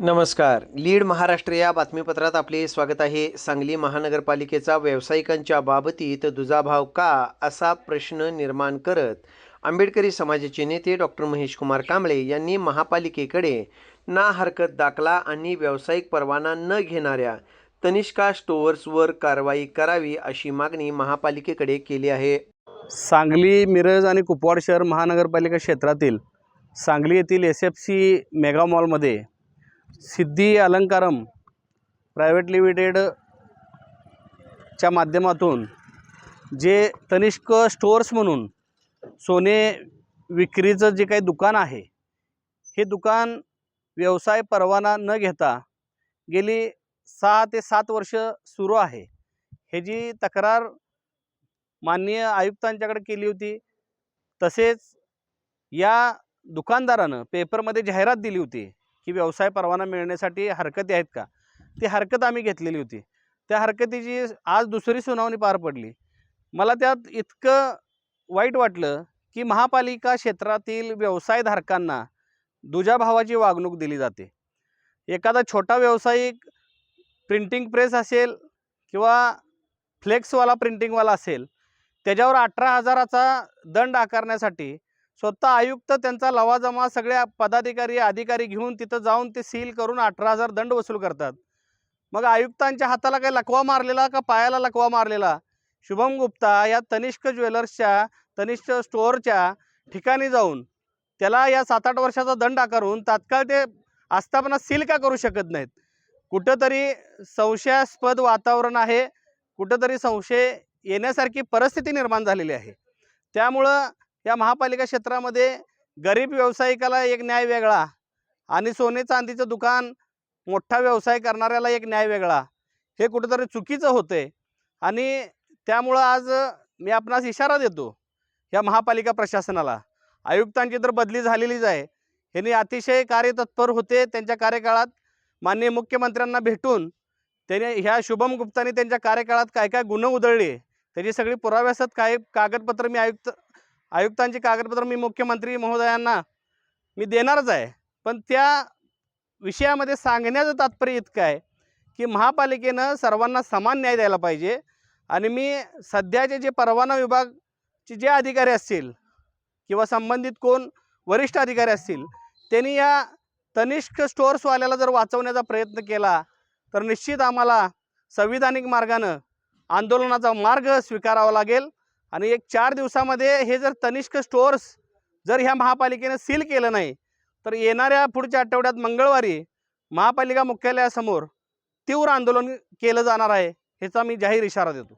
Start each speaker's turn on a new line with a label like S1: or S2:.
S1: नमस्कार. लीड महाराष्ट्र या बातमीपत्रात आपले स्वागत आहे. सांगली महानगरपालिकेचा व्यावसायिकांच्या बाबतीत दुजाभाव का असा प्रश्न निर्माण करत आंबेडकरी समाजाचे नेते डॉक्टर महेश कुमार कांबळे यांनी महापालिकेकडे ना हरकत दाखला आणि व्यावसायिक परवाना न घेणाऱ्या तनिष्का स्टोअर्सवर कारवाई करावी अशी मागणी महापालिकेकडे केली आहे.
S2: सांगली मिरज आणि कुपवाड शहर महानगरपालिका क्षेत्रातील सांगली येथील एस एफ सी मेगा मॉलमध्ये सिद्धी अलंकारम प्रायव्हेट लिमिटेड च्या माध्यमातून जे तनिष्क स्टोअर्स म्हणून सोने विक्रीचं जे काही दुकान आहे हे दुकान व्यवसाय परवाना न घेता गेली सहा ते सात वर्ष सुरू आहे. हे जी तक्रार माननीय आयुक्तांच्याकडे केली होती तसेच या दुकानदारानं पेपरमध्ये जाहिरात दिली होती की व्यवसाय परवाना मिळण्यासाठी हरकती आहेत का? ती हरकत आम्ही घेतलेली होती. त्या हरकतीची आज दुसरी सुनावणी पार पडली. मला त्यात इतकं वाईट वाटलं की महापालिका क्षेत्रातील व्यवसायधारकांना दुजाभावाची वागणूक दिली जाते. एखादा छोटा व्यावसायिक प्रिंटिंग प्रेस असेल किंवा फ्लेक्सवाला प्रिंटिंगवाला असेल त्याच्यावर अठरा हजाराचा दंड आकारण्यासाठी स्वतः आयुक्त त्यांचा लवाजमा सगळ्या पदाधिकारी अधिकारी घेऊन तिथं जाऊन ते सील करून अठरा हजार दंड वसूल करतात. मग आयुक्तांच्या हाताला काही लकवा मारलेला का पायाला लकवा मारलेला? शुभम गुप्ता या तनिष्क ज्वेलर्सच्या तनिष्क स्टोअरच्या ठिकाणी जाऊन त्याला या सात आठ वर्षाचा दंड आकारून तात्काळ ते आस्थापना सील का करू शकत नाहीत? कुठंतरी संशयास्पद वातावरण आहे. कुठंतरी संशय येण्यासारखी परिस्थिती निर्माण झालेली आहे. त्यामुळं या महापालिका क्षेत्रामध्ये गरीब व्यावसायिकाला एक न्याय वेगळा आणि सोने चांदीचं दुकान मोठा व्यवसाय करणाऱ्याला एक न्याय वेगळा. हे कुठंतरी चुकीचं होते आणि त्यामुळं आज मी आपणास इशारा देतो या महापालिका प्रशासनाला. आयुक्तांची तर बदली झालेलीच आहे. ह्यांनी अतिशय कार्यतत्पर होते त्यांच्या कार्यकाळात. माननीय मुख्यमंत्र्यांना भेटून त्याने ह्या शुभम गुप्तांनी त्यांच्या कार्यकाळात काय काय गुन्हे उधळले त्याची सगळी पुराव्यासत काय कागदपत्र मी आयुक्त आयुक्तांची कागदपत्र मी मुख्यमंत्री महोदयांना मी देणारच आहे. पण त्या विषयामध्ये सांगण्याचं तात्पर्य इतकं आहे की महापालिकेनं सर्वांना समान न्याय द्यायला पाहिजे आणि मी सध्याचे जे परवाना विभागचे जे अधिकारी असतील किंवा संबंधित कोण वरिष्ठ अधिकारी असतील त्यांनी या तनिष्क स्टोअर्सवाल्याला जर वाचवण्याचा प्रयत्न केला तर निश्चित आम्हाला संविधानिक मार्गानं आंदोलनाचा मार्ग स्वीकारावा लागेल. आणि एक चार दिवसामध्ये हे जर तनिष्क स्टोअर्स जर ह्या महापालिकेनं सील केलं नाही तर येणाऱ्या पुढच्या आठवड्यात मंगळवारी महापालिका मुख्यालयासमोर तीव्र आंदोलन केलं जाणार आहे ह्याचा मी जाहीर इशारा देतो.